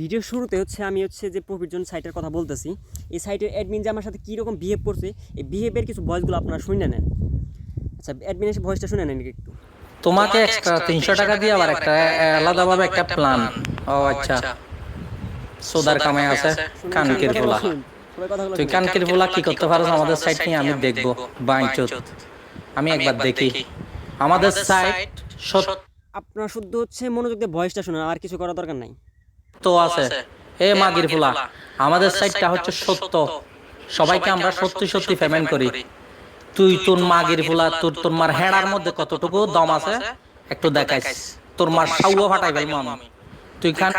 Video শুরুতে হচ্ছে আমি হচ্ছে যে প্রফিটজন সাইটের কথা বলতেছি এই সাইটের অ্যাডমিন যে আমার সাথে কীরকম বিহেভ করছে এই বিহেভের কিছু ভয়েসগুলো আপনারা শুনে নেন। আচ্ছা অ্যাডমিন এসে ভয়েসটা শুনে নেন একটু। তোমাকে এক্সট্রা তিনশো টাকা দিয়ে আবার একটা আলাদাভাবে একটা প্ল্যান ও আচ্ছা। সোদার কামে আছে কানকির শুনুন, সবাই কথাগুলো তুই। কানকির পোলা কি করতে পারো আমাদের সাইট নিয়ে আমি দেখব। বাইচুত আমি একবার দেখি। আমাদের সাইট আপনারা শুদ্ধ হচ্ছে মনোযোগ দিয়ে ভয়েসটা শুনুন আর কিছু করার দরকার নাই। আছে। এ মাগির ফুলা আমাদের সাইডটা হচ্ছে সত্য। সবাইকে আমরা সত্যি সত্যি পেমেন্ট করি। তুই তোর মাগির ফুলা তোর তোর মার হেড়ার মধ্যে কতটুকু দম আছে একটু দেখাইস। তোর মার সাউয়া ফাটাই ভাই আমি তুই খান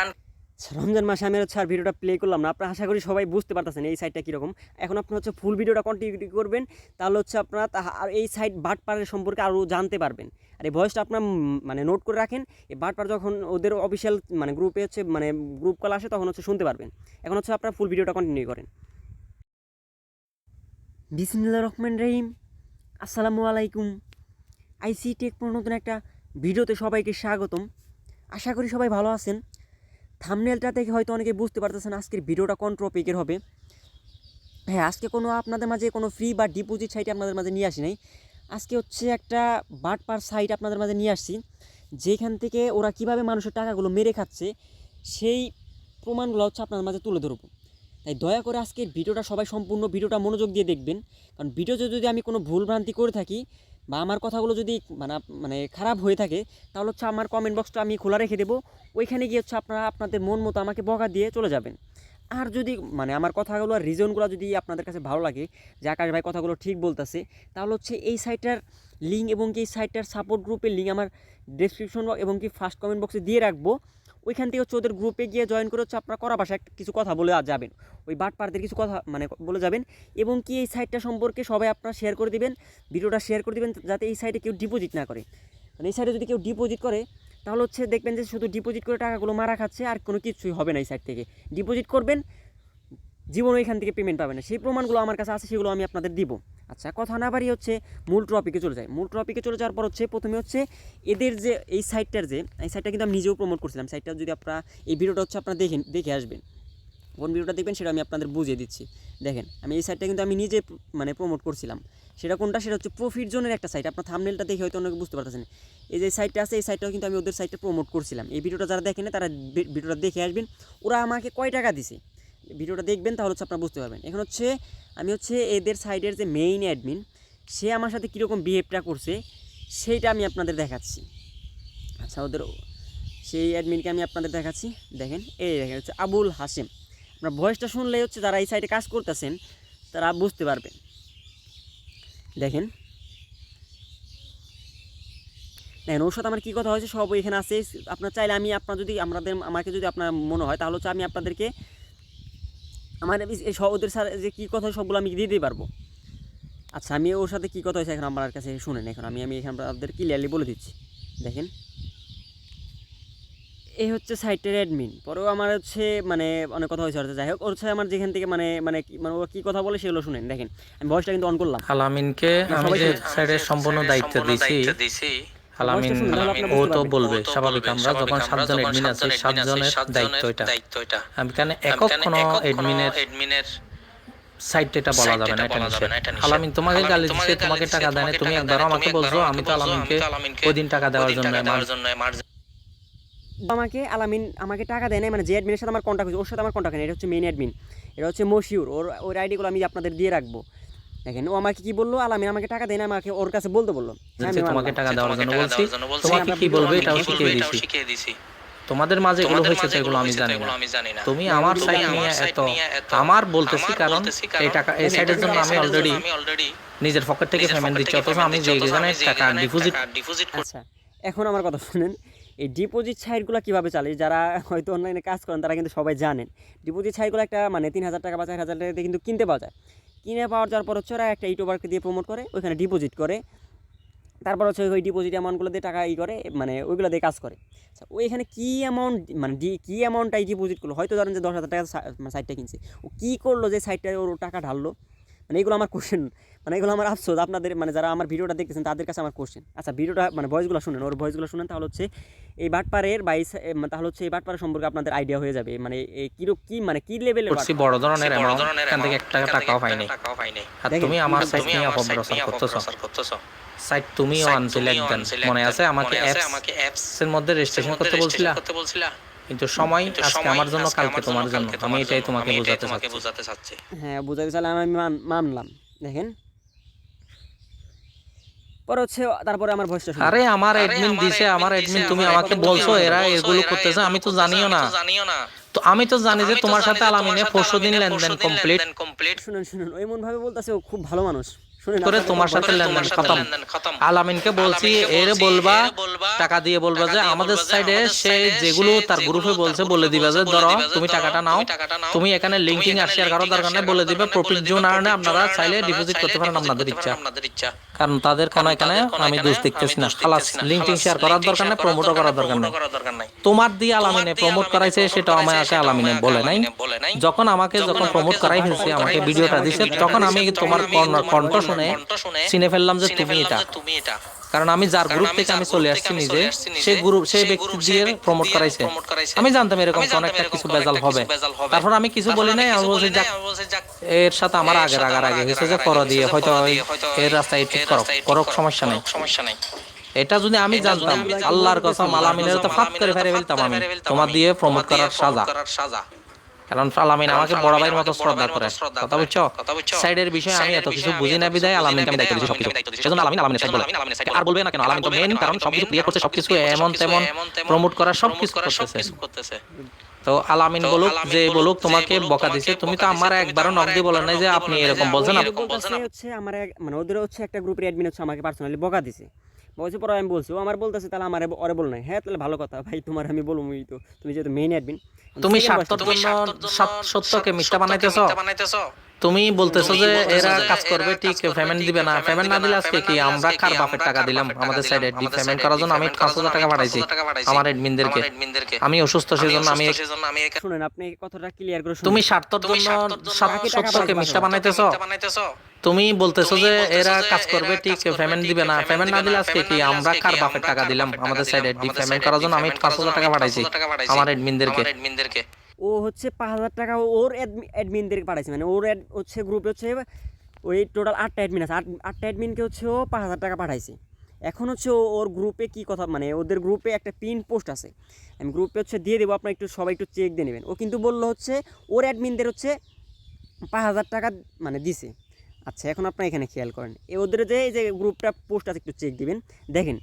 রমজান মাসে আমি হচ্ছে আর ভিডিওটা প্লে করলাম না। আপনারা আশা করি সবাই বুঝতে পারতেছেন এই সাইটটা কীরকম। এখন আপনার হচ্ছে ফুল ভিডিওটা কন্টিনিউ করবেন, তাহলে হচ্ছে আপনারা আর এই সাইট বাটপাড়ের সম্পর্কে আরও জানতে পারবেন। আর এই ভয়েসটা আপনার মানে নোট করে রাখেন, এই বাটপাড় যখন ওদের অফিসিয়াল মানে গ্রুপে হচ্ছে মানে গ্রুপ কল আসে, তখন হচ্ছে শুনতে পারবেন। এখন হচ্ছে আপনারা ফুল ভিডিওটা কন্টিনিউ করেন। বিসমিল্লা রহমান রহিম। আসসালামু আলাইকুম। আইসি টেক নতুন একটা ভিডিওতে সবাইকে স্বাগতম। আশা করি সবাই ভালো আছেন। থামনেলটা দেখে হয়তো অনেকে বুঝতে পারতেছেন আজকের ভিডিওটা কোন টপিকের হবে। হ্যাঁ আজকে কোনো আপনাদের মাঝে কোনো ফ্রি বা ডিপোজিট সাইট আপনাদের মাঝে নিয়ে আসি নাই। আজকে হচ্ছে একটা বাট পার সাইট আপনাদের মাঝে নিয়ে আসছি, যেখান থেকে ওরা কীভাবে মানুষের টাকাগুলো মেরে খাচ্ছে, সেই প্রমাণগুলো হচ্ছে আপনাদের মাঝে তুলে ধরবো। তাই দয়া করে আজকের ভিডিওটা সবাই সম্পূর্ণ ভিডিওটা মনোযোগ দিয়ে দেখবেন, কারণ ভিডিওতে যদি আমি কোনো ভুলভ্রান্তি করে থাকি বা আমার কথাগুলো যদি মানে মানে খারাপ হয়ে থাকে, তাহলে হচ্ছে আমার কমেন্ট বক্সটা আমি খোলা রেখে দেবো। ওইখানে গিয়ে হচ্ছে আপনারা আপনাদের মন মতো আমাকে বকা দিয়ে চলে যাবেন। আর যদি মানে আমার কথাগুলো আর রিজনগুলো যদি আপনাদের কাছে ভালো লাগে, যে আকাশ ভাই কথাগুলো ঠিক বলতেছে, তাহলে হচ্ছে এই সাইটটার লিঙ্ক এবং কি সাইটটার সাপোর্ট গ্রুপের লিঙ্ক আমার ডেসক্রিপশন এবং কি ফার্স্ট কমেন্ট বক্সে দিয়ে রাখব। ওইখান থেকে হচ্ছে ওদের গ্রুপে গিয়ে জয়েন করে হচ্ছে আপনারা করা ভাষায় কিছু কথা বলে যাবেন। ওই বাট পারদের কিছু কথা মানে বলে যাবেন এবং কি এই সাইটটা সম্পর্কে সবাই আপনারা শেয়ার করে দিবেন, ভিডিওটা শেয়ার করে দিবেন যাতে এই সাইটে কেউ ডিপোজিট না করে। মানে এই সাইটে যদি কেউ ডিপোজিট করে, তাহলে হচ্ছে দেখবেন যে শুধু ডিপোজিট করে টাকাগুলো মারা খাচ্ছে আর কোনো কিছুই হবে না এই সাইট থেকে। ডিপোজিট করবেন জীবন এখান থেকে পেমেন্ট পাবে না। সেই প্রমাণগুলো আমার কাছে আছে, সেগুলো আমি আপনাদের দিব। আচ্ছা কথা না বাড়ি হচ্ছে মূল টপিকে চলে যায় মূল টপিকে চলে যাওয়ার পর হচ্ছে প্রথমে হচ্ছে এদের যে এই সাইটটার যে, এই সাইটটা কিন্তু আমি নিজেও প্রমোট করছিলাম। সাইটটা যদি আপনারা, এই ভিডিওটা হচ্ছে আপনারা দেখেন, দেখে আসবেন। কোন ভিডিওটা দেখবেন সেটা আমি আপনাদের বুঝিয়ে দিচ্ছি। দেখেন, আমি এই সাইটটা কিন্তু আমি নিজে মানে প্রমোট করছিলাম। সেটা কোনটা? সেটা হচ্ছে প্রফিট জোনের একটা সাইট আপনার থামনেলটা দেখে হয়তো অনেকে বুঝতে পারতেছেন। এই যে সাইটটা আছে, এই সাইটটাও কিন্তু আমি ওদের সাইটটা প্রমোট করছিলাম। এই ভিডিওটা যারা দেখেন তারা ভিডিওটা দেখে আসবেন। ওরা আমাকে কয় টাকা দিছে? ভিডিওটা দেখবেন তাহলে হচ্ছে আপনারা বুঝতে পারবেন। এখন হচ্ছে আমি হচ্ছে এদের সাইডের যে মেইন অ্যাডমিন সে আমার সাথে কীরকম বিহেভটা করছে, সেইটা আমি আপনাদের দেখাচ্ছি। আচ্ছা ওদের সেই অ্যাডমিনকে আমি আপনাদের দেখাচ্ছি। দেখেন, এই দেখেন, হচ্ছে আবুল হাসিম আপনার ভয়েসটা শুনলে হচ্ছে যারা এই সাইডে কাজ করতেছেন, তারা বুঝতে পারবেন। দেখেন। দেখেন, ওর সাথে আমার কী কথা হয়েছে সব এখানে আছে। আপনার চাইলে আমি আপনার যদি, আমাদের, আমাকে যদি আপনার মনে হয়, তাহলে হচ্ছে আমি আপনাদেরকে আমার এই- ওদের সাথে যে কী কথা সবগুলো আমি দিয়ে দিতে পারব। আচ্ছা আমি ওর সাথে কী কথা হয়েছে এখন আমার কাছে শুনেন এখন। আমি আমি এখানে আপনাদের ক্লিয়ারলি বলে দিচ্ছি। দেখেন। এই হচ্ছে সাইটের অ্যাডমিন পরেও আমার হচ্ছে মানে অনেক কথা হয়েছে হয়তো যাই হোক ওর হচ্ছে আমার যেখান থেকে মানে মানে কি- মানে ও কী কথা বলে সেগুলো শুনেন। দেখেন আমি ভয়েসটা কিন্তু অন করলাম। আলামিনকে আমি সবাই যে শুনে। সম্পূর্ণ দায়িত্ব দিছি। আলামিন ও তো বলবে স্বাভাবিক আমরা যখন সাতজন এডমিন আছে সাতজনের দায়িত্ব এটা। আমি কেন একক কোনো এডমিনের সাইট এটা বলা যাবে না এটা নিষেধ। আলামিন তোমাকে গালি দিচ্ছে তোমাকে টাকা দেয় না তুমি একবার আমাকে বলছো আমি তো আলামিনকে ওই দিন টাকা দেওয়ার জন্য আমাকে আলামিন আমাকে টাকা দেয় না মানে যে অ্যাডমিনের সাথে আমার কন্ট্যাক্ট হয়েছে ওর সাথে আমার কন্ট্যাক্ট নেই এটা হচ্ছে মেইন অ্যাডমিন এটা হচ্ছে মশিউর ওর ওর আইডিগুলো আমি আপনাদের দিয়ে রাখব। দেখেন ও আমাকে কি বলল? আলামিন আমাকে টাকা দেয় না আমাকে ওর কাছে বলতে বলল। হ্যাঁ, তোমাকে টাকা দেওয়ার জন্য বলছি। তোমাকে কি বলবে? এটাও শিখিয়ে দিছি তোমাদের মাঝে এগুলো হয়েছে তো এগুলো আমি জানি না। তুমি আমার সাইট নিয়ে এত আমার বলতেছি কারণ এই টাকা এই সাইটের জন্য আমি অলরেডি নিজের পকেট থেকে পেমেন্ট দিচ্ছি অথচ আমি যে এখানে টাকা ডিপোজিট আচ্ছা এখন আমার কথা শুনেন। এই ডিপোজিট সাইটগুলো কীভাবে চালে যারা হয়তো অনলাইনে কাজ করেন তারা কিন্তু সবাই জানেন। ডিপোজিট সাইটগুলো একটা মানে তিন হাজার টাকা বা চার হাজার টাকা দিয়ে কিন্তু কিনতে পাওয়া যায়। কিনে পাওয়ার যাওয়ার পর হচ্ছে ওরা একটা ইউটিউবারকে দিয়ে প্রমোট করে, ওইখানে ডিপোজিট করে। তারপর হচ্ছে ওই ডিপোজিট অ্যামাউন্টগুলো দিয়ে টাকা ই করে মানে ওইগুলো দিয়ে কাজ করে। ওইখানে ও কী অ্যামাউন্ট মানে ডি, কী এই ডিপোজিট করল? হয়তো ধরেন যে দশ হাজার টাকা সাইটটা কিনছে। ও কী করল যে সাইটটা ওর টাকা ঢাললো? মানে এগুলো আমার কোশ্চেন মানে এগুলো আমার আফসোস। আপনাদের মানে যারা আমার ভিডিওটা দেখতেছেন তাদের কাছে আমার কোশ্চেন আচ্ছা ভিডিওটা মানে ভয়েসগুলো শুনেন ওর ভয়েসগুলো শুনেন তাহলে হচ্ছে এই বাটপাড়ের বা এই সা- এ, মানে তাহলে হচ্ছে এই বাটপাড়ের সম্পর্কে আপনাদের আইডিয়া হয়ে যাবে। মানে এই কিরো কি মানে কি লেভেলের করছি বড় ধরনের এখান থেকে এক টাকা টাকাও পাইনি। আর তুমি আমার সাইজ নিয়ে অপপ্রচার করতেছো। সাইট তুমিও আনছিলে একদিন মনে আছে? আমাকে অ্যাপস এর মধ্যে রেজিস্ট্রেশন করতে বলছিলা? কিন্তু সময় আজকে আমার জন্য কালকে তোমার জন্য। আমি এটাই তোমাকে বোঝাতে চাচ্ছি। হ্যাঁ বুঝাতে চাইলে আমি মানলাম। দেখেন। পরে হচ্ছে তারপরে আমার ভয়েসটা। আরে আমার অ্যাডমিন দিছে আমার অ্যাডমিন তুমি আমাকে বলছো এরা এগুলো করতেছে আমি তো জানিও না। জানিও না। তো আমি তো জানি যে তোমার সাথে আলামিনে পরশু দিন লেনদেন কমপ্লিট। কমপ্লিট। শুনুন শুনুন ওই মন ভাবে বলতেছে ও খুব ভালো মানুষ। করে আপনাদের তোমার সাথে লেনদেন খতম। আলামিনকে বলছি এর বলবা টাকা দিয়ে বলবা যে আমাদের সাইডে সে যেগুলো তার গ্রুপে বলছে বলে দিবা যে ধরো তুমি টাকাটা নাও। তুমি এখানে লিঙ্কিং আর শেয়ার করার দরকার নেই বলে দিবে প্রফিট জোন আর্নে আপনারা চাইলে ডিপোজিট করতে পারেন আপনাদের ইচ্ছা কারণ তাদের কোনো এখানে আমি দোষ দেখতেছি না। খালাস লিঙ্কিং শেয়ার করার দরকার নাই প্রমোটও করার দরকার নাই তোমার দিয়ে আলামিনে প্রমোট করাইছে সেটা আমাকে আলামিনে বলে নাই যখন আমাকে যখন প্রমোট করাই ফেলছে আমাকে ভিডিওটা দিছে তখন আমি তোমার কণ্ঠ শুনে চিনে ফেললাম যে তুমি এটা কারণ আমি যার গ্রুপ থেকে আমি চলে আসছি নিজে সেই গ্রুপ সেই ব্যক্তি দিয়ে প্রমোট করাইছে। আমি জানতাম এরকম কোন একটা কিছু বেজাল হবে। তারপর আমি কিছু বলি নাই আমি বলছি যাক। এর সাথে আমার আগের আগার আগে হয়েছে যে করো দিয়ে হয়তো এর রাস্তায় ঠিক করো করো সমস্যা নেই। এটা যদি আমি জানতাম আল্লাহর কসম আলামিনের তো ফাঁক করে ফেলে ফেলতাম আমি। তোমার দিয়ে প্রমোট করার সাজা। কারণ আলামিন আমাকে বড় ভাইয়ের মতো শ্রদ্ধা করে। কথা বুঝছ? সাইডের বিষয়ে আমি এত কিছু বুঝি না বিদায় আলামিনকে আমি দায়িত্ব দিচ্ছি সবকিছু। সেজন্য আলামিন আলামিনের সাইড বলে। আর বলবে না কেন? আলামিন তো মেন কারণ সবকিছু ক্লিয়ার করছে সবকিছু এমন তেমন প্রমোট করার সবকিছু করতেছে। তো আলামিন বলুক যে বলুক তোমাকে বকা দিছে তুমি তো আমার একবারও নক দিয়ে বলেন নাই যে আপনি এরকম বলছেন হচ্ছে আমার মানে ওদের হচ্ছে একটা গ্রুপের অ্যাডমিন হচ্ছে আমাকে পার্সোনালি বকা দিছে। বলছে পরে আমি বলছি। ও আমার বলতেছে তাহলে আমার ওরে বল নাই। হ্যাঁ তাহলে ভালো কথা ভাই তোমার আমি বলব মুই তো। তুমি যেহেতু মেইন অ্যাডমিন তুমি সত্য তুমি সত- সত্যকে মিথ্যা বানাইতেছো? তুমি বলতেছো যে এরা কাজ করবে ঠিক পেমেন্ট দিবে না। পেমেন্ট না দিলে আজকে কি? আমরা কার বাপের টাকা দিলাম? আমাদের সাইডে ডি পেমেন্ট করার জন্য আমি পাঁচ হাজার টাকা পাঠাইছি আমার এডমিনদেরকে আমি অসুস্থ সেজন্য আমি শুনেন আপনি কথাটা ক্লিয়ার করে তুমি স্বার্থের জন্য সত- সত্যকে মিথ্যা বানাইতেছো? তুমি বলতেছো যে এরা কাজ করবে ঠিক পেমেন্ট দিবে না। পেমেন্ট না দিলে আজকে কি? আমরা কার বাপের টাকা দিলাম? আমাদের সাইডে ডি পেমেন্ট করার জন্য আমি পাঁচ হাজার টাকা পাঠাইছি আমার এডমিনদেরকে ও হচ্ছে পাঁচ হাজার টাকা ওর অ্যাডমিনদেরকে পাঠাইছে মানে ওর হচ্ছে গ্রুপে হচ্ছে ওই টোটাল আটটা অ্যাডমিন আছে। আট আটটা অ্যাডমিনকে হচ্ছে ও পাঁচ হাজার টাকা পাঠাইছে। এখন হচ্ছে ওর গ্রুপে কি কথা মানে ওদের গ্রুপে একটা পিন পোস্ট আছে। আমি গ্রুপে হচ্ছে দিয়ে দেবো, আপনার একটু সবাই একটু চেক দিয়ে নেবেন। ও কিন্তু বলল হচ্ছে ওর অ্যাডমিনদের হচ্ছে পাঁচ হাজার টাকা মানে দিছে। আচ্ছা এখন আপনার এখানে খেয়াল করেন। এ ওদের যে, এই যে গ্রুপটা পোস্ট আছে, একটু চেক দিবেন। দেখেন,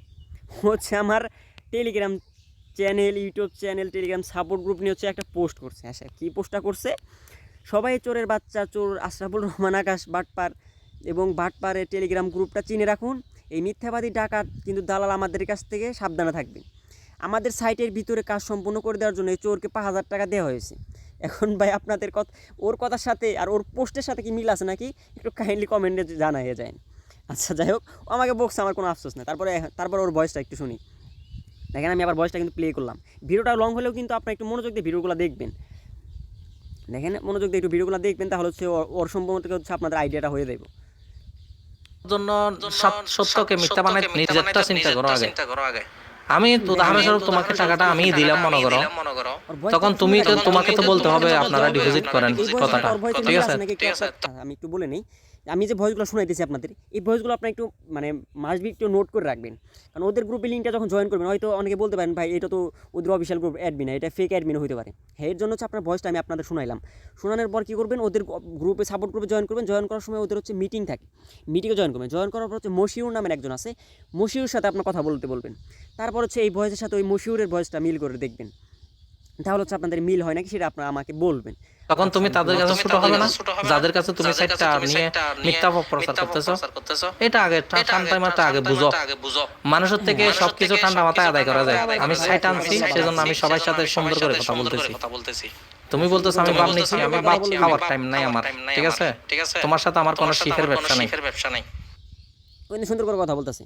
হচ্ছে আমার Telegram channel, YouTube channel, Telegram support group নিয়ে হচ্ছে একটা পোস্ট করছে। আচ্ছা কী পোস্টটা করছে? সবাই চোরের বাচ্চা, চোর আশরাফুল রহমান, আকাশ বাটপার এবং বাটপারের টেলিগ্রাম গ্রুপটা চিনে রাখুন। এই মিথ্যাবাদী ডাকাত কিন্তু দালাল আমাদের কাছ থেকে সাবধানে থাকবে। আমাদের সাইটের ভিতরে কাজ সম্পূর্ণ করে দেওয়ার জন্য এই চোরকে পাঁচ হাজার টাকা দেওয়া হয়েছে। এখন ভাই আপনাদের কথা ওর কথার সাথে আর ওর পোস্টের সাথে কি মিল আছে নাকি? একটু কাইন্ডলি কমেন্টে জানাইয়ে যায় আচ্ছা যাই হোক, ও আমাকে বকছে, আমার কোনো আফসোস নেই। তারপরে তারপর ওর ভয়েসটা একটু শুনি। দেখেন আমি আবার ভয়েসটা কিন্তু প্লে করলাম। ভিডিওটা লং হলেও কিন্তু আপনার একটু মনোযোগ দিয়ে ভিডিওগুলো দেখবেন। দেখেন মনোযোগ দিয়ে একটু ভিডিওগুলো দেখবেন তাহলে হচ্ছে ওর- সম্পর্কে হচ্ছে আপনাদের আইডিয়াটা হয়ে যাবে জন্য সত- সত্যকে মিথ্যা বানাই নিজেরটা চিন্তা করো আগে। আমি উদাহরণস্বরূপ তোমাকে টাকাটা আমি দিলাম মনে করো। তখন তুমি তো তোমাকে তো বলতে হবে আপনারা ডিপোজিট করেন কথাটা। ঠিক আছে? আমি একটু বলে নেই। আমি যে ভয়েসগুলো শোনাইতেছি আপনাদের, এই ভয়েসগুলো আপনি একটু মানে মাসবি একটু নোট করে রাখবেন। কারণ ওদের গ্রুপে লিঙ্কটা যখন জয়েন করবেন, হয়তো অনেকে বলতে পারেন, ভাই, এটা তো ওদের অফিসিয়াল গ্রুপ অ্যাডমিন এটা ফেক অ্যাডমিন হতে পারে। হ্যাঁ এর জন্য হচ্ছে আপনার ভয়েসটা আমি আপনাদের শোনাইলাম। শোনানোর পর কী করবেন, ওদের গ্রুপে সাপোর্ট গ্রুপে জয়েন করবেন। জয়েন করার সময় ওদের হচ্ছে মিটিং থাকে। মিটিংয়ে জয়েন করবেন। জয়েন করার পর হচ্ছে মশিউর নামের একজন আছে। মশিউর সাথে আপনার কথা বলতে বলবেন। তারপর হচ্ছে এই ভয়েসের সাথে ওই মশিউরের ভয়েসটা মিল করে দেখবেন। তাহলে হচ্ছে আপনাদের মিল হয় নাকি সেটা আপনারা আমাকে বলবেন। তখন তুমি তাদের কাছে ছোট হবে না? যাদের কাছে তুমি সাইটটা নিয়ে মিথ্যা প্রচার করতেছো এটা আগে ঠান্ডা মাথা আগে বুঝো। মানুষের থেকে সবকিছু ঠান্ডা মাথায় আদায় করা যায়। আমি সাইট আনছি সেজন্য আমি সবার সাথে সুন্দর করে কথা বলতেছি। তুমি বলতেছো আমি বাপ নিচ্ছি আমি বাপ খাওয়ার টাইম নাই আমার। ঠিক আছে? তোমার সাথে আমার কোনো শিখের ব্যবসা নাই। ওই সুন্দর করে কথা বলতেছে।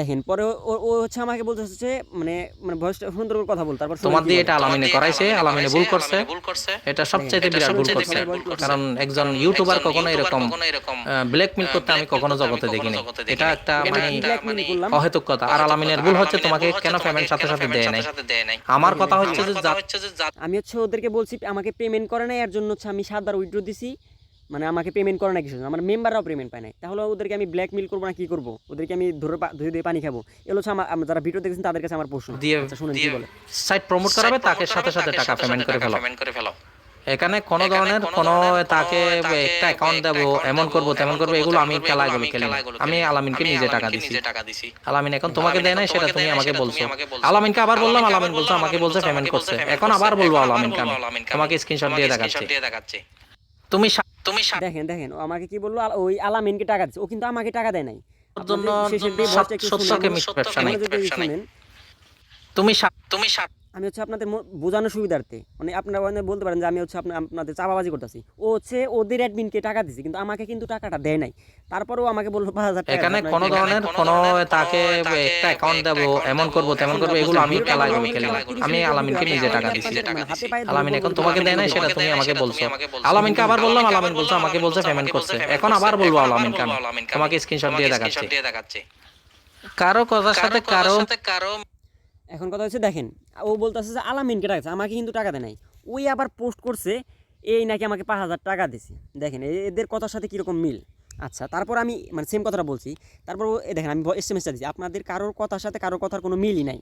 দেখেন পরে ও- হচ্ছে আমাকে বলতে হচ্ছে মানে মানে ভয়েসটা সুন্দর করে কথা বল তারপর তোমার দিয়ে এটা আলামিনে করাইছে আলামিনে ভুল করছে। এটা সবচাইতে বিরাট ভুল করছে। কারণ একজন ইউটিউবার কখনো এরকম ব্ল্যাকমেল করতে আমি কখনো জগতে দেখিনি। এটা একটা মানে অহেতুক কথা আর আলামিনের ভুল হচ্ছে তোমাকে কেন পেমেন্ট সাথে সাথে দেয় নাই? আমার কথা হচ্ছে যে আমি হচ্ছে ওদেরকে বলছি আমাকে পেমেন্ট করে নাই এর জন্য হচ্ছে আমি সাতবার উইথড্র দিছি। মানে আমাকে পেমেন্ট করে না কিছু আমার মেম্বাররাও পেমেন্ট পায় নাই। তাহলে ওদেরকে আমি ব্ল্যাকমেল করব না কি করব? ওদেরকে আমি ধরে ধরে দিয়ে পানি খাব। এগুলো হচ্ছে আমার যারা ভিডিও দেখছেন তাদের কাছে আমার প্রশ্ন। দিয়ে আচ্ছা শুনুন কি বলে? সাইট প্রমোট করাবে তাকে সাথে সাথে টাকা পেমেন্ট করে ফেলো এখানে কোনো ধরনের কোনো তাকে একটা অ্যাকাউন্ট দেবো এমন করব তেমন করব এগুলো আমি খেলাগুলো খেলি। আমি আলামিনকে নিজে টাকা দিছি। আলামিন এখন তোমাকে দেয় নাই সেটা তুমি আমাকে বলছো। আলামিনকে আবার বললাম আলামিন বলছো আমাকে বলছে পেমেন্ট করছে। এখন আবার বলব আলামিনকে আমি। তোমাকে স্ক্রিনশট দিয়ে দেখাচ্ছি। তুমি তুমি দেখেন দেখেন আমাকে কি বলল? ওই আলামিনকে টাকা দিচ্ছে। ও কিন্তু আমাকে টাকা দেয় নাই। জন্য। সত্যকে ব্যবসা নাই। তুমি তুমি আমি হচ্ছে আপনাদের বোঝানোর সুবিধার্থে। মানে আপনারা মানে বলতে পারেন যে আমি হচ্ছে আপনার আপনাদের চাপাবাজি করতেছি। ও হচ্ছে ওদের অ্যাডমিনকে টাকা দিছে কিন্তু আমাকে কিন্তু টাকাটা দেয় নাই। তারপরেও আমাকে বলল পাঁচ হাজার টাকা এখানে কোনো ধরনের কোনো তাকে একটা অ্যাকাউন্ট দেবো এমন করব তেমন করব এগুলো আমি খেলাগুলো খেলি আমি আলামিনকে নিজে টাকা দিছি। মানে আলামিন এখন তোমাকে দেয় নাই সেটা তুমি আমাকে বলছো। আলামিনকে আবার বললাম আলামিন বলছো আমাকে বলছে পেমেন্ট করছে। এখন আবার বলব আলামিনকে আমি। তোমাকে স্ক্রিনশট দিয়ে দেখাচ্ছি। কারও কথার সাথে কারও এখন কথা হচ্ছে দেখেন, ও বলতেছে যে আলামিনকে টাকা আমাকে কিন্তু টাকা দেয় নাই। ওই আবার পোস্ট করছে, এই নাকি আমাকে পাঁচ হাজার টাকা দিছে। দেখেন এদের কথার সাথে কীরকম মিল? আচ্ছা তারপর আমি মানে সেম কথাটা বলছি। তারপর দেখেন, আমি এস এম এসটা দিচ্ছি আপনাদের কারোর কথার সাথে কারোর কথার কোনো মিলই নাই।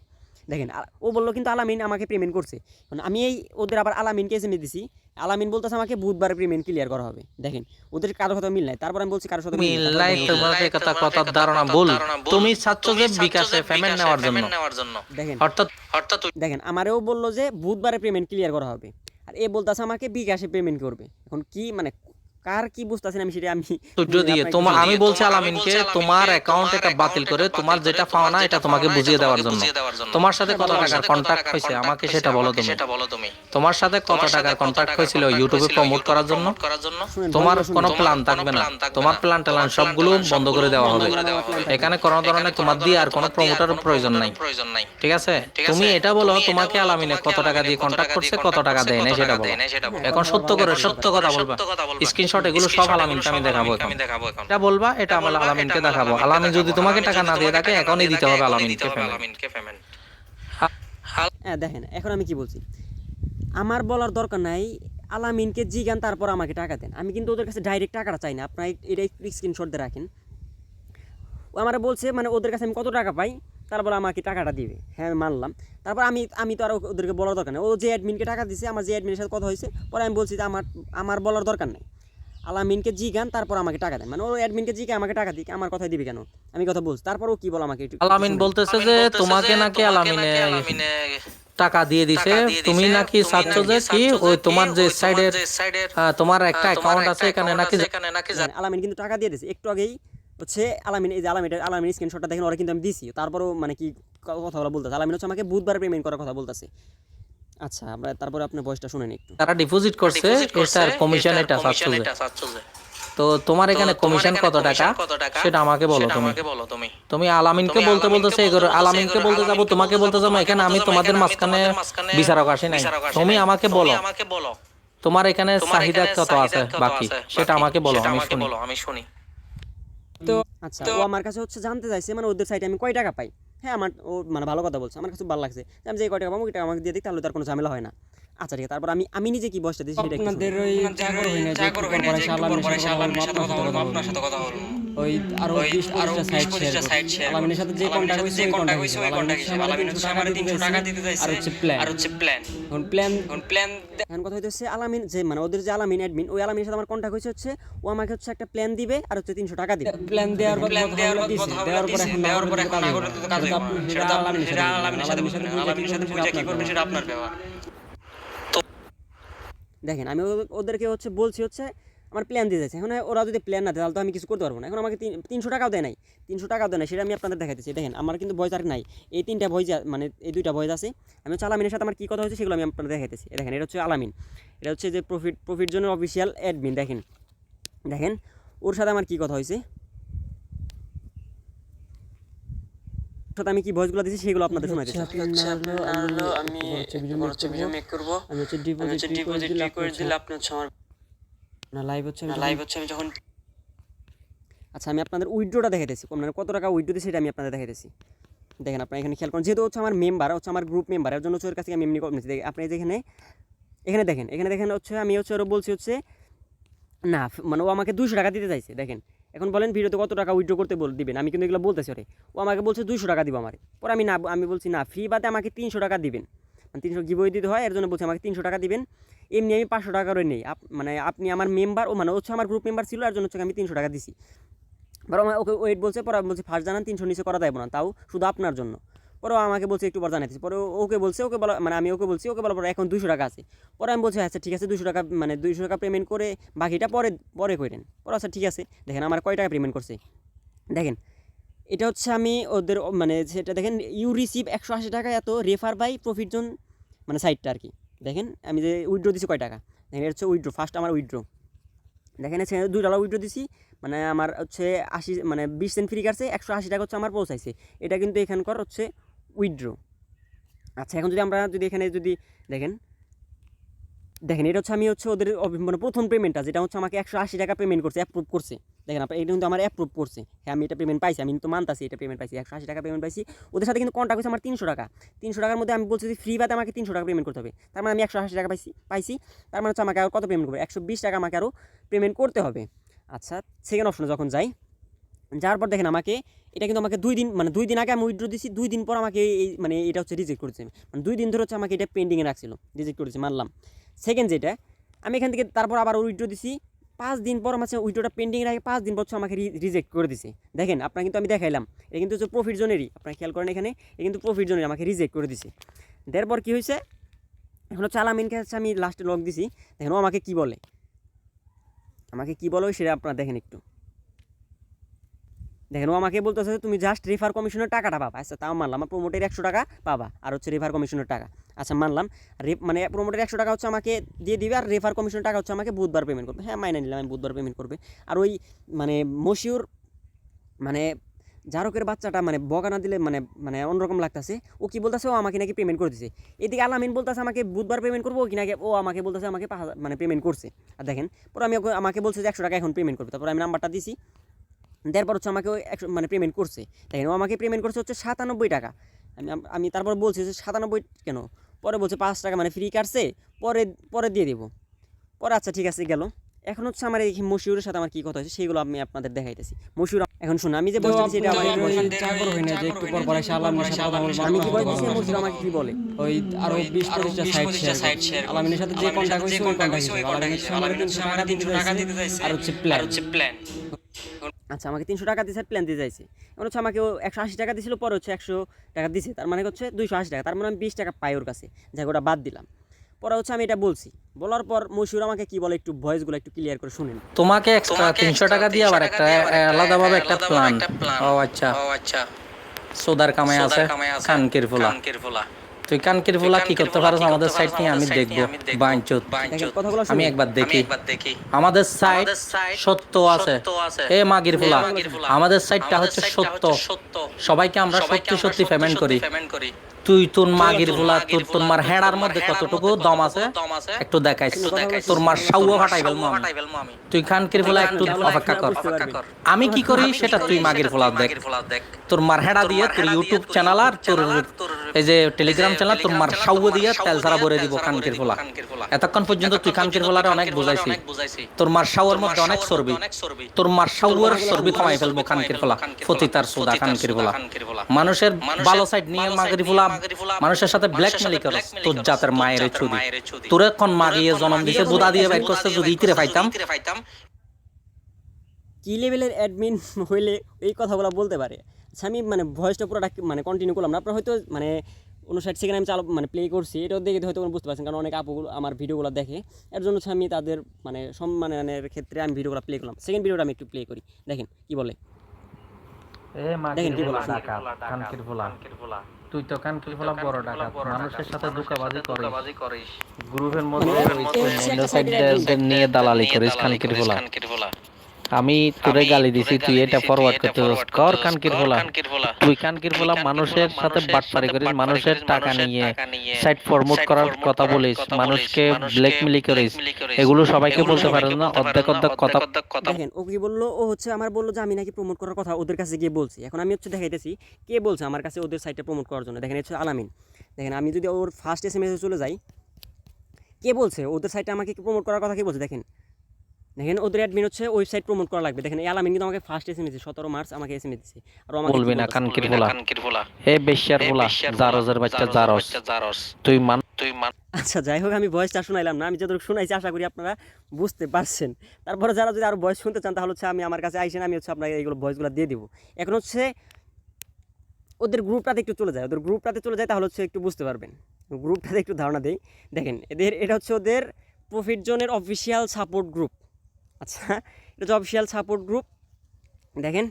দেখেন ও বলল কিন্তু আলামিন আমাকে পেমেন্ট করছে। মানে আমি এই ওদের আবার আলামিনকে এস এম দিছি। আলামিন বলতেছে আমাকে বুধবার পেমেন্ট ক্লিয়ার করা হবে। দেখেন ওদের কারোর সাথে মিল নাই। তারপর আমি বলছি কারোর সাথে মিল নাই। তোমার কথা কথার ধারণা ভুল। তুমি চাচ্ছ যে বিকাশে পেমেন্ট নেওয়ার জন্য। দেখেন অর্থাৎ দেখেন আমারেও বলল যে বুধবারে পেমেন্ট ক্লিয়ার করা হবে। আর এ বলতেছে আমাকে বিকাশে পেমেন্ট করবে। এখন কি মানে কার কি বুঝতেছেন আমি সেটা আমি সূর্য দিয়ে তোমার আমি বলছি আলামিনকে তোমার অ্যাকাউন্ট এটা বাতিল করে তোমার যেটা পাওনা এটা তোমাকে বুঝিয়ে দেওয়ার জন্য। তোমার সাথে কত টাকার কন্ট্রাক্ট হয়েছে আমাকে সেটা বলো তুমি। তোমার সাথে কত টাকার কন্ট্রাক্ট হয়েছিল ইউটিউবে প্রমোট করার জন্য? তোমার কোনো প্ল্যান থাকবে না। তোমার প্ল্যান ট্যালান সবগুলো বন্ধ করে দেওয়া হবে। এখানে কোনো ধরনের তোমার দিয়ে আর কোনো প্রমোটার প্রয়োজন নাই। ঠিক আছে? তুমি এটা বলো তোমাকে আলামিনে কত টাকা দিয়ে কন্ট্রাক্ট করছে কত টাকা দেয় না সেটা বলো এখন সত্য করে সত্য কথা বলবা স্ক্রিনশট এগুলো সব আলামিনকে আমি দেখাবো এখন। এটা বলবা এটা আমার আলামিনকে দেখাবো। আলামিন যদি তোমাকে টাকা না দিয়ে থাকে এখনই দিতে হবে আলামিনকে পেমেন্ট হ্যাঁ দেখেন এখন আমি কি বলছি? আমার বলার দরকার নাই আলামিনকে জিগান তারপর আমাকে টাকা দেন। আমি কিন্তু ওদের কাছে ডাইরেক্ট টাকাটা চাই না। আপনার এটা স্ক্রিনশট দিয়ে রাখেন। ও আমার বলছে মানে ওদের কাছে আমি কত টাকা পাই তারপর আমাকে টাকাটা দিবে। হ্যাঁ মানলাম। তারপর আমি আমি তো আর ওদেরকে বলার দরকার নেই। ও যে অ্যাডমিনকে টাকা দিছে আমার যে অ্যাডমিনের সাথে কথা হয়েছে পরে আমি বলছি যে আমার আমার বলার দরকার নেই। আলামিনকে জিগান তারপর আমাকে টাকা দেন। মানে ও অ্যাডমিনকে জিগে আমাকে টাকা দিক আমার কথাই দিবে কেন? আমি কথা বলছি। তারপর ও কি বল আমাকে একটু আলামিন বলতেছে যে তোমাকে নাকি আলামিনে টাকা দিয়ে দিছে। তুমি নাকি চাচ্ছ যে কি ওই তোমার যে সাইডের তোমার একটা অ্যাকাউন্ট আছে এখানে নাকি হ্যাঁ, আলামিন কিন্তু টাকা দিয়ে দিয়েছে। একটু আগেই হচ্ছে আলামিন এই যে আলামিন আলামিন স্ক্রিনশটটা দেখেন ওরা কিন্তু আমি দিছি। তারপরেও মানে কি ক- কথাগুলো বলতেছে। আলামিন হচ্ছে আমাকে বুধবার পেমেন্ট করার কথা বলতেছে। আচ্ছা আমরা তারপরে আপনার ভয়েসটা শুনেন একটু। তারা ডিপোজিট করছে এটার কমিশন এটা চাচ্ছ যে। তো তোমার এখানে কমিশন কত টাকা? সেটা আমাকে বলো তুমি। তুমি। আলামিনকে বলতে বলতেছে এগুলো আলামিনকে বলতে যাব তোমাকে বলতে যাব এখানে আমি তোমাদের মাঝখানে বিচারক আসি নাই। তুমি আমাকে বলো। তোমার এখানে চাহিদা কত আছে? বাকি? সেটা আমাকে বলো আমি শুনি। তো আচ্ছা ও আমার কাছে হচ্ছে জানতে চাইছে মানে ওদের সাইডে আমি কয় টাকা পাই? হ্যাঁ আমার ও মানে ভালো কথা বলছে। আমার কাছে ভালো লাগছে। আমি যে কয় টাকা পাবো টাকা আমাকে দিয়ে দিই তাহলে তার কোনো ঝামেলা হয় না। আচ্ছা ঠিক আছে তারপর আমি আমি নিজে কি বসতে দিচ্ছি সেটা আপনাদের ওই জাগর হয় না যে একটু পর পরে সাথে কথা বলব আপনার সাথে কথা বলব। ওই আরও 20 আরও 20 পঁচিশটা সাইট শেয়ার আলামিনের সাথে যে কন্টাক্ট হইছে ওই কন্টাক্ট হইছে ওই কন্টাক্ট হইছে আলামিন হচ্ছে আমার 300 টাকা দিতে চাইছে আর হচ্ছে প্ল্যান আর হচ্ছে প্ল্যান এখন প্ল্যান এখন প্ল্যান এখন কথা হচ্ছে আলামিন যে মানে ওদের যে আলামিন অ্যাডমিন ওই আলামিনের সাথে আমার কন্ট্যাক্ট হয়েছে হচ্ছে ও আমাকে হচ্ছে একটা প্ল্যান দিবে আর হচ্ছে তিনশো টাকা দিবে। প্ল্যান দেওয়ার পর প্ল্যান দেওয়ার পর দেওয়ার পর এখন দেওয়ার পর এখন না করলে তো কাজ হবে সেটা আলামিনের সাথে আলামিনের সাথে আলামিনের সাথে বুঝে কি করবেন সেটা আপনার ব্যাপার। দেখেন, আমি ওদের- ওদেরকে হচ্ছে বলছি হচ্ছে আমার প্ল্যান দিয়ে যাচ্ছে। এখন ওরা যদি প্ল্যান না দেয়, তাহলে তো আমি কিছু করতে পারব না। এখন আমাকে তিন- তিনশো টাকাও দেয় নাই। তিনশো টাকাও দেয় না সেটা আমি আপনাদের দেখাইতেছি। দেখেন, আমার কিন্তু ভয়েস আর নাই। এই তিনটা ভয়েস মানে এই দুইটা ভয়েস আছে, আমি হচ্ছে আলামিনের সাথে আমার কী কথা হয়েছে সেগুলো আমি আপনাদের দেখাইতেছি। দেখেন, এটা হচ্ছে আলামিন। এটা হচ্ছে যে প্রফিট প্রফিট জন্য অফিসিয়াল অ্যাডমিন দেখেন। দেখেন, ওর সাথে আমার কী কথা হয়েছে? সাথে আমি কি ভয়েসগুলো দিয়েছি সেগুলো আপনাদের শোনাইতেছি। আপনার আমি হচ্ছে ভিডিও মেক করব। আমি হচ্ছে ডিপোজিট ডিপোজিট করে দিলে আপনি হচ্ছে আমার না লাইভ হচ্ছে লাইভ হচ্ছে আমি যখন আচ্ছা আমি আপনাদের উইড্রোটা দেখাইতেছি। মানে কত টাকা উইড্রো দিয়েছি সেটা আমি আপনাদের দেখাইতেছি। দেখেন আপনারা এখানে খেয়াল করেন যেহেতু হচ্ছে আমার মেম্বার হচ্ছে আমার গ্রুপ মেম্বার এর জন্য হচ্ছে ওর কাছে আমি এমনি করছি দেখেন আপনি যেখানে এখানে দেখেন এখানে দেখেন হচ্ছে আমি হচ্ছে ওরা বলছি হচ্ছে না মানে ও আমাকে দুশো টাকা দিতে চাইছে দেখেন। এখন বলেন ভিডিওতে কত টাকা উইড্রো করতে বল দিবেন? আমি কিন্তু এগুলো বলতেছি ওরে ও আমাকে বলছে দুশো টাকা দিব আমার। পরে আমি না আমি বলছি, না ফ্রি বাদে আমাকে তিনশো টাকা দিবেন। মানে তিনশো গিবই দিতে হয়, এর জন্য বলছে আমাকে তিনশো টাকা দিবেন। এমনি আমি পাঁচশো টাকা করে নেই। মানে আপনি আমার মেম্বার ও মানে হচ্ছে আমার গ্রুপ মেম্বার ছিল, এর জন্য হচ্ছে আমি তিনশো টাকা দিছি। বরং ওকে ওয়েট বলছে, পরে বলছে ফার্স্ট জানান, তিনশো নিচে করা যাবে না। তাও শুধু আপনার জন্য। পরে আমাকে বলছে, একটু পর জানাইতেছি। পরে ওকে বলছে, ওকে বলা মানে আমি ওকে বলছি, ওকে বলার পরে এখন দুশো টাকা আছে। পরে আমি বলছি আচ্ছা ঠিক আছে দুশো টাকা মানে দুশো টাকা পেমেন্ট করে বাকিটা পরে পরে করেন পরে আচ্ছা ঠিক আছে, দেখেন আমার কয় টাকা পেমেন্ট করছে। দেখেন, এটা হচ্ছে আমি ওদের মানে সেটা দেখেন ইউ রিসিভ একশো আশি টাকা, এত রেফার বাই প্রফিট জোন মানে সাইটটা আর কি দেখেন, আমি যে উইড্রো দিছি কয় টাকা? দেখেন, এটা হচ্ছে উইড্রো ফার্স্ট আমার উইড্রো দেখেন হচ্ছে দুই ডলার উইড্রো দিছি মানে আমার হচ্ছে আশি মানে বিশ সেন্ট ফ্রি কাটছে, একশো আশি টাকা হচ্ছে আমার পৌঁছাইছে। এটা কিন্তু এখানকার হচ্ছে উইড্রো আচ্ছা এখন যদি আমরা যদি এখানে যদি দেখেন দেখেন, এটা হচ্ছে আমি হচ্ছে ওদের মানে প্রথম পেমেন্টটা যেটা হচ্ছে আমাকে একশো আশি টাকা পেমেন্ট করছে অ্যাপ্রুভ করছে। দেখেন আপনার এটা কিন্তু আমার অ্যাপ্রুভ করছে। হ্যাঁ আমি এটা পেমেন্ট পাইছি, আমি কিন্তু মানতাছি এটা পেমেন্ট পাইছি, একশো আশি টাকা পেমেন্ট পাইছি। ওদের সাথে কিন্তু কন্ট্যাক্ট হচ্ছে আমার তিনশো টাকা। তিনশো টাকার মধ্যে আমি বলছি যে ফ্রি বাদে আমাকে তিনশো টাকা পেমেন্ট করতে হবে। তার মানে আমি একশো আশি টাকা পাইছি পাইছি। তার মানে হচ্ছে আমাকে আরও কত পেমেন্ট করবে? একশো বিশ টাকা আমাকে আরও পেমেন্ট করতে হবে। আচ্ছা সেকেন্ড অপশনে যখন যাই যাওয়ার পর দেখেন আমাকে, এটা কিন্তু আমাকে দুই দিন মানে দুই দিন আগে আমি উইড্রো দিছি, দুই দিন পর আমাকে এই মানে এটা হচ্ছে রিজেক্ট করেছে। মানে দুই দিন ধরে হচ্ছে আমাকে এটা পেন্ডিংয়ে রাখছিল রিজেক্ট করেছে মানলাম সেকেন্ড যেটা, আমি এখান থেকে তারপর আবার উইথড্র দিছি, পাঁচ দিন পর আমার উইথড্রটা পেন্ডিং রাখে পাঁচ দিন পর আমাকে রিজেক্ট করে দিছে। দেখেন আপনার কিন্তু আমি দেখাইলাম, এটা কিন্তু হচ্ছে প্রফিট জোনেরই, আপনারা খেয়াল করেন এখানে, এটা কিন্তু প্রফিট জোনের, আমাকে রিজেক্ট করে দিছে। দেরপর কী হয়েছে, এখন হচ্ছে আলামিনকে হচ্ছে আমি লাস্টে লক দিছি। দেখেন ও আমাকে কি বলে? আমাকে কি বলো সেটা আপনারা দেখেন একটু। দেখেন, ও আমাকে বলতেছে যে, তুমি জাস্ট রেফার কমিশনের টাকাটা পাবা। আচ্ছা তাও মানলাম। আমার প্রোমোটের একশো টাকা পাবা আর হচ্ছে রেফার কমিশনের টাকা। আচ্ছা মানলাম। মানে প্রোমোটের একশো টাকা হচ্ছে আমাকে দিয়ে দিবে আর রেফার কমিশনের টাকা হচ্ছে আমাকে বুধবার পেমেন্ট করবে। হ্যাঁ মাইনে নিলাম, আমি বুধবার পেমেন্ট করবে। আর ওই মানে মশিউর মানে জারকের বাচ্চাটা মানে বগা না দিলে মানে মানে অন্যরকম লাগতেছে, ও কি বলতেছে? ও আমাকে নাকি পেমেন্ট করে দিছে। এদিকে আলামিন বলতেছে আমাকে বুধবার পেমেন্ট করব কি নাকি, ও আমাকে বলতেছে আমাকে মানে পেমেন্ট করছে। আর দেখেন, পরে আমি আমাকে বলছে যে, একশো টাকা এখন পেমেন্ট করবে। তারপর আমি নাম্বারটা দিছি। দেওয়ার পর হচ্ছে আমাকে ওই মানে পেমেন্ট করছে। দেখেন ও আমাকে পেমেন্ট করছে হচ্ছে সাতানব্বই টাকা। আমি আমি তারপর বলছি যে সাতানব্বই কেন? পরে বলছে পাঁচ টাকা মানে ফ্রি কাটছে পরে পরে দিয়ে দেবো। পরে আচ্ছা ঠিক আছে গেল। এখন হচ্ছে আমার এই মশিউরের সাথে আমার কী কথা হয়েছে সেগুলো আমি আপনাদের দেখাইতেছি। মশিউর এখন শুনুন আমি যে বলছি সেটা আমার ওই চাকর হয় না যে একটু পর পর আলামিনের সাথে আমি কি বলছি মশিউর আমাকে কি বলে? ওই আরও বিশ পঁচিশটা সাইট শেয়ার আলামিনের সাথে যে কন্ট্যাক্ট হয়েছে ওই কন্ট্যাক্ট হয়েছে। আলামিনের সামনে তিনশো টাকা দিতে চাইছে। আর হচ্ছে প্ল্যান হচ্ছে প্ল্যান আচ্ছা আমাকে তিনশো টাকা দিয়েছে প্ল্যান দিয়ে যাইছে। এখন হচ্ছে আমাকে ও একশো আশি টাকা দিয়েছিল পরে হচ্ছে একশো টাকা দিছে। তার মানে হচ্ছে দুইশো আশি টাকা। তার মানে আমি বিশ টাকা পাই ওর কাছে। যাই ওটা বাদ দিলাম। পরে হচ্ছে আমি এটা বলছি। বলার পর মশিউর আমাকে কি বলে একটু ভয়েসগুলো একটু ক্লিয়ার করে শুনেন। তোমাকে এক্সট্রা তিনশো টাকা দিয়ে আবার একটা আলাদাভাবে একটা প্ল্যান ও আচ্ছা। ও আচ্ছা। সোদার কামাই আছে কানকির ফুলা। কানকের ফুলা। তুই কানকির ফুলা কি করতে পারো আমাদের সাইট নিয়ে? আমি দেখব। বাইঞ্চুত আমি একবার দেখি। একবার দেখি। আমাদের সাইট সত্য আছে। এ মাগির ফুলা এ মাগির ফুলা। আমাদের সাইটটা হচ্ছে সত্য। সত্য। সবাইকে আমরা সত্যি সত্যি পেমেন্ট করি। পেমেন্ট করি। তুই তোর মাগির মাগির তোর তোমার তোর মধ্যে হেড়ার কতটুকু মধ্যে দম কতটুকু আছে দম আছে, একটু দেখাইস তোর মার সাউও মার হাঁটাই ফেলব আমি। তুই কানকির ফুলা একটু অপেক্ষা একটু কর অপেক্ষা কর। আমি কি করি সেটা তুই মাগির ফুলা দেখ। তোর মার হেড়া দিয়ে তোর ইউটিউব চ্যানেল আর তোর এই যে টেলিগ্রাম চ্যানেল তোর মার সাউও দিয়ে তেল ছাড়া ভরে দিব কানকির ফুলা। এতক্ষণ পর্যন্ত তুই কানকির ফুলার অনেক বুঝাইছি তোর মার সাউর মধ্যে অনেক চর্বি। তোর মার চর্বি মার কমাই ফেলব ফেলব কানকির ফতিতার। সুদা কানকির ফুলা। মানুষের ভালো সাইড নিয়ে মাগরি side মানুষের সাথে ব্ল্যাকমেলি করস। তোর জাতের মায়ের চুদি। তোর এখন তোর জন্ম দিছে করছে বুদা যদি দিয়ে ইতিরে বাইর করছে, পাইতাম যদি ইতিরে পাইতাম কি লেভেলের অ্যাডমিন হইলে এই কথাগুলো বলতে পারে? আচ্ছা আমি মানে ভয়েসটা পুরোটা মানে কন্টিনিউ করলাম না। আপনারা হয়তো মানে উনষাট সেকেন্ড আমি চালু মানে প্লে করছি এটাও দেখে হয়তো বুঝতে পারছেন কারণ অনেক আপুগুলো আমার ভিডিওগুলো দেখে। এর জন্য আমি তাদের মানে সম্মানের ক্ষেত্রে আমি ভিডিওগুলো প্লে করলাম। সেকেন্ড ভিডিওটা আমি একটু প্লে করি। দেখেন কি বলে? দেখেন কি বলে। তুই তো কান কি ফলা বড় ডাকাত মানুষের সাথে ধোকাবাজি করিস করিস। গ্রুপের মধ্যে নিয়ে দালালি করিস খালি কানকির ফুলা। আমি তোরে গালি দিছি তুই এটা ফরওয়ার্ড করতে। কর কানকির বলা তুই কানকির বলা মানুষের সাথে বাটপারি করিস মানুষের টাকা নিয়ে সাইট প্রমোট করার কথা বলিস মানুষকে ব্ল্যাকমেলি করিস। এগুলো সবাইকে বলতে পারিস না অর্ধেক অর্ধেক কথা। দেখেন ও কি বলল ও হচ্ছে আমার বলল যে আমি নাকি প্রমোট করার কথা ওদের কাছে গিয়ে বলছি। এখন আমি হচ্ছে দেখাইতেছি কে বলছে আমার কাছে ওদের সাইটটা প্রমোট করার জন্য? দেখেন হচ্ছে আলামিন। দেখেন আমি যদি ওর ফার্স্ট এস এম এসে চলে যাই কে বলছে? ওদের সাইটে আমাকে প্রমোট করার কথা কে বলছে? দেখেন দেখেন ওদের অ্যাডমিন হচ্ছে ওয়েবসাইট প্রমোট করা লাগবে। দেখেন এই আলামিন কিন্তু আমাকে ফার্স্ট এস এম এসে সতেরো মার্চ আমাকে এস এম এস দিচ্ছে আর আমাকে বলবি না বলতেছে? কানকির বলা এ বেশ্যার বলা জারজের বাচ্চা জারস। তুই মান তুই মান আচ্ছা যাই হোক আমি ভয়েসটা শোনাইলাম না আমি যতটুকু শুনাইছি আশা করি আপনারা বুঝতে পারছেন। তারপরে যারা যদি আরও ভয়েস শুনতে চান তাহলে হচ্ছে আমি আমার কাছে আইসেন আমি হচ্ছে আপনাকে এইগুলো ভয়েসগুলো দিয়ে দিব। এখন হচ্ছে ওদের গ্রুপটাতে একটু চলে যায়। ওদের গ্রুপটাতে চলে যায় তাহলে হচ্ছে একটু বুঝতে পারবেন। গ্রুপটাতে একটু ধারণা দেই। দেখেন এদের এটা হচ্ছে ওদের প্রফিট জোনের অফিসিয়াল সাপোর্ট গ্রুপ আচ্ছা এটা হচ্ছে অফিসিয়াল সাপোর্ট গ্রুপ দেখেন,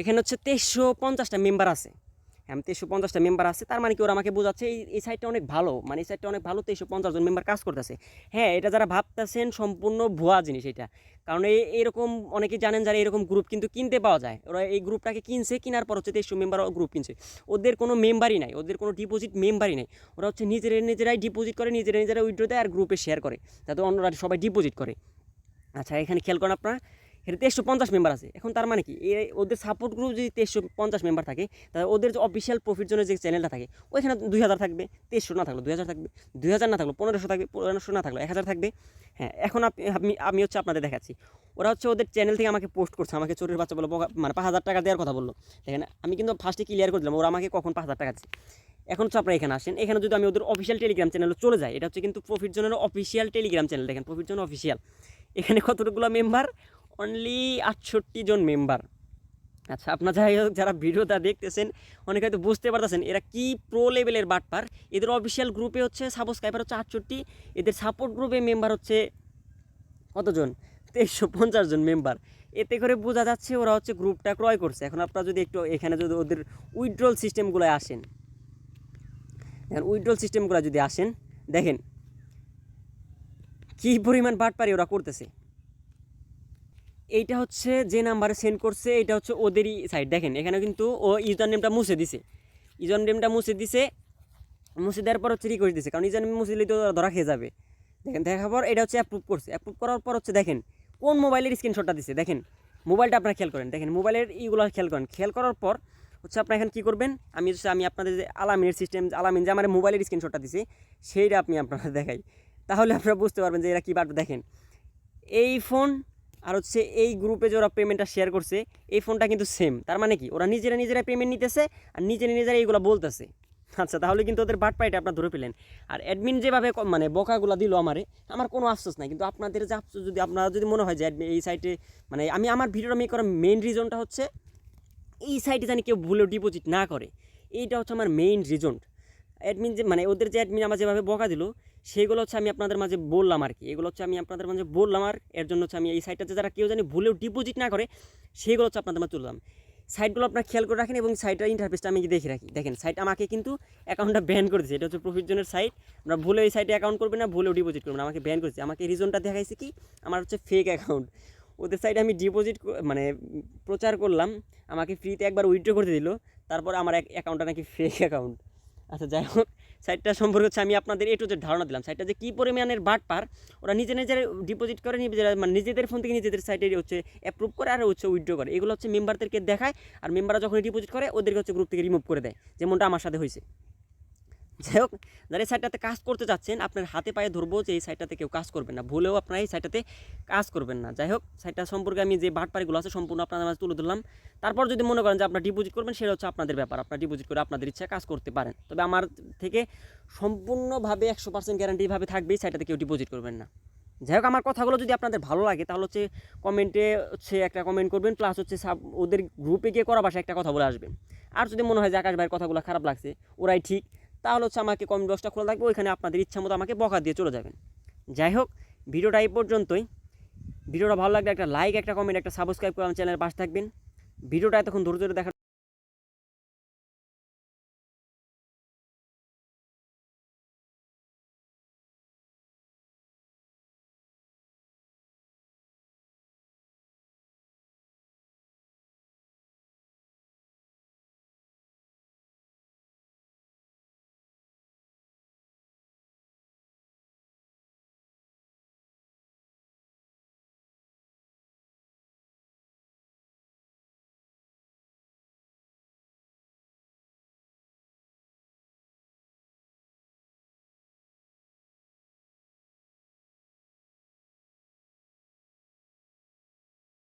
এখানে হচ্ছে তেইশশো পঞ্চাশটা মেম্বার আছে। হ্যাঁ তেইশশো পঞ্চাশটা মেম্বার আছে, তার মানে কি ওরা আমাকে বোঝাচ্ছে, এই এই সাইটটা অনেক ভালো মানে এই সাইটটা অনেক ভালো, তেইশশো পঞ্চাশ জন মেম্বার কাজ করতেছে। হ্যাঁ এটা যারা ভাবতেছেন, সম্পূর্ণ ভুয়া জিনিস এটা। কারণ এই এরকম অনেকেই জানেন যারা এরকম গ্রুপ কিন্তু কিনতে পাওয়া যায়। ওরা এই গ্রুপটাকে কিনছে, কেনার পর হচ্ছে তেইশশো মেম্বার গ্রুপ কিনছে। ওদের কোনো মেম্বারই নাই, ওদের কোনো ডিপোজিট মেম্বারই নাই। ওরা হচ্ছে নিজেরা, নিজেরাই ডিপোজিট করে, নিজেরা নিজেরা উইড্রো দেয় আর গ্রুপে শেয়ার করে, যাতে অন্যরা সবাই ডিপোজিট করে। আচ্ছা এখানে খেয়াল করেন আপনারা, এখানে তেইশশো পঞ্চাশ মেম্বার আছে। এখন তার মানে কি? ওদের সাপোর্ট গ্রুপ যদি তেইশশো পঞ্চাশ মেম্বার থাকে, তাহলে ওদের যে অফিসিয়াল প্রফিট জন্য যে চ্যানেলটা থাকে, ওইখানে দুই হাজার থাকবে, তেইশশো না থাকল দুই হাজার থাকবে, দুই হাজার না থাকল পনেরোশো থাকবে, পনেরোশো না থাকল এক হাজার থাকবে। হ্যাঁ এখন আপনি, আমি আমি হচ্ছে আপনাদের দেখাচ্ছি। ওরা হচ্ছে ওদের চ্যানেল থেকে আমাকে পোস্ট করছে, আমাকে চোরের বাচ্চা বলো মানে পাঁচ হাজার টাকা দেওয়ার কথা বলল। দেখেন, আমি কিন্তু ফার্স্টে ক্লিয়ার করে দিলাম, ওরা আমাকে কখন পাঁচ হাজার টাকা দিচ্ছে। এখন হচ্ছে আপনারা এখানে আসেন, এখানে যদি আমি ওদের অফিসিয়াল টেলিগ্রাম চ্যানেলে চলে যাই, এটা হচ্ছে কিন্তু প্রফিট জোনের অফিসিয়াল টেলিগ্রাম চ্যানেল দেখেন প্রফিট জোন অফিসিয়াল এখানে কতটুকুলো মেম্বার অনলি আটষট্টি জন মেম্বার আচ্ছা আপনার যাই হোক, যারা ভিডিওটা দেখতেছেন, অনেকে হয়তো বুঝতে পারতেছেন এরা কি প্রো লেভেলের বাটপার। এদের অফিসিয়াল গ্রুপে হচ্ছে সাবস্ক্রাইবার হচ্ছে আটষট্টি, এদের সাপোর্ট গ্রুপে মেম্বার হচ্ছে কতজন? তেইশশো পঞ্চাশ জন মেম্বার এতে করে বোঝা যাচ্ছে ওরা হচ্ছে গ্রুপটা ক্রয় করছে। এখন আপনারা যদি একটু এখানে যদি ওদের উইথড্রল সিস্টেমগুলো আসেন দেখেন উইথড্রল সিস্টেমগুলো যদি আসেন, দেখেন কী পরিমাণ বাটপারি ওরা করতেছে? এইটা হচ্ছে যে নাম্বারে সেন্ড করছে এটা হচ্ছে ওদেরই সাইড দেখেন এখানে কিন্তু ও ইউজার নেমটা মুছে দিছে। ইউজার নেমটা মুছে দিছে, মুছে দেওয়ার পর হচ্ছে রিকোয়েস্ট দিছে, কারণ ইউজার নেম মুছে দিলে তো ধরা খেয়ে যাবে। দেখেন, দেখার পর এটা হচ্ছে অ্যাপ্রুভ করছে। অ্যাপ্রুভ করার পর হচ্ছে দেখেন, কোন মোবাইলের স্ক্রিনশটটা দিছে? দেখেন মোবাইলটা আপনারা খেয়াল করেন। দেখেন মোবাইলের ইগুলো খেয়াল করেন। খেয়াল করার পর হচ্ছে আপনারা এখানে কী করবেন? আমি হচ্ছে, আমি আপনাদের যে আলামিনের সিস্টেম আলামিন যে আমার মোবাইলের স্ক্রিনশটটা দিছে, সেইটা আপনি আপনারা দেখাই। তাহলে আপনারা বুঝতে পারবেন যে এরা কী বাটবে দেখেন। এই ফোন আর হচ্ছে এই গ্রুপে যে ওরা পেমেন্টটা শেয়ার করছে, এই ফোনটা কিন্তু সেম তার মানে কি? ওরা নিজেরা নিজেরা পেমেন্ট নিতেছে আর নিজেরা নিজেরা এইগুলো বলতেছে। আচ্ছা তাহলে কিন্তু ওদের বাট পাইটা আপনার ধরে পেলেন আর অ্যাডমিন যেভাবে মানে বকাগুলো দিল আমারে, আমার কোনো আফসোস নাই। কিন্তু আপনাদের যে আফসোস, যদি আপনারা যদি মনে হয় যে এই সাইটে মানে আমি, আমার ভিডিওটা মেক করার মেইন রিজনটা হচ্ছে, এই সাইটে জানি কেউ ভুলেও ডিপোজিট না করে। এইটা হচ্ছে আমার মেইন রিজন অ্যাডমিন যে মানে ওদের যে অ্যাডমিন আমার যেভাবে বকা দিল সেগুলো হচ্ছে আমি আপনাদের মাঝে বললাম আর কি। এগুলো হচ্ছে আমি আপনাদের মাঝে বললাম আর এর জন্য হচ্ছে আমি এই সাইটটাতে যারা কেউ জানি ভুলেও ডিপোজিট না করে সেইগুলো হচ্ছে আপনাদের মাঝে তুললাম সাইটগুলো আপনার খেয়াল করে রাখেন এবং সাইটের ইন্টারফেসটা আমি দেখে রাখি। দেখেন সাইট আমাকে কিন্তু অ্যাকাউন্টটা ব্যান করে দিয়েছে। এটা হচ্ছে প্রফিট জোনের সাইট আমরা ভুলে এই সাইটে অ্যাকাউন্ট করবেন না, ভুলেও ডিপোজিট করবেন না। আমাকে ব্যান করেছে। আমাকে রিজনটা দেখাইছে কি? আমার হচ্ছে ফেক অ্যাকাউন্ট ওদের সাইডে আমি ডিপোজিট মানে প্রচার করলাম। আমাকে ফ্রিতে একবার উইথড্র করতে দিল। তারপর আমার অ্যাকাউন্টটা নাকি ফেক অ্যাকাউন্ট আচ্ছা যাই হোক। সাইটটা সম্পর্কে হচ্ছে আমি আপনাদের এটু যে ধারণা দিলাম। সাইটটা যে কী পরিমাণের বাট পার, ওরা নিজে নিজের ডিপোজিট করে নিজেরা মানে নিজেদের ফোন থেকে নিজেদের সাইটে হচ্ছে অ্যাপ্রুভ করে আর হচ্ছে উইথড্র করে। এগুলো হচ্ছে মেম্বারদেরকে দেখায়, আর মেম্বাররা যখন ডিপোজিট করে, ওদেরকে হচ্ছে গ্রুপ থেকে রিমুভ করে দেয়, যেমনটা আমার সাথে হয়েছে। যাই হোক, যারা এই সাইটটাতে কাজ করতে চাচ্ছেন আপনার হাতে পায়ে ধরবো যে এই সাইটটাতে কেউ কাজ করবেন না। ভুলেও আপনারা এই সাইটটাতে কাজ করবেন না। যাই হোক সাইটটা সম্পর্কে আমি যে বাটপাড়িগুলো আছে সম্পূর্ণ আপনাদের মাঝে তুলে ধরলাম। তারপর যদি মনে করেন যে আপনার ডিপোজিট করবেন, সেটা হচ্ছে আপনাদের ব্যাপার। আপনার ডিপোজিট করে আপনাদের ইচ্ছা কাজ করতে পারেন। তবে আমার থেকে সম্পূর্ণভাবে একশো পার্সেন্ট গ্যারান্টিভাবে থাকবেই সাইটটাতে কেউ ডিপোজিট করবেন না। যাই হোক, আমার কথাগুলো যদি আপনাদের ভালো লাগে, তাহলে হচ্ছে কমেন্টে হচ্ছে একটা কমেন্ট করবেন প্লাস হচ্ছে সাব ওদের গ্রুপে গিয়ে করা বাসায় একটা কথা বলে আসবেন। আর যদি মনে হয় যে আকাশ ভাইয়ের কথাগুলো খারাপ লাগছে, ওরাই ঠিক। তাহলে হচ্ছে আমাকে কমেন্ট বক্সটা খোলা থাকবে, ওইখানে আপনাদের ইচ্ছা মতো আমাকে বকা দিয়ে চলে যাবেন। যাই হোক, ভিডিওটা এই পর্যন্তই। ভিডিওটা ভালো লাগলে একটা লাইক একটা কমেন্ট একটা সাবস্ক্রাইব করে আমার চ্যানেলের পাশে থাকবেন। ভিডিওটা এতক্ষণ ধৈর্য ধরে দেখার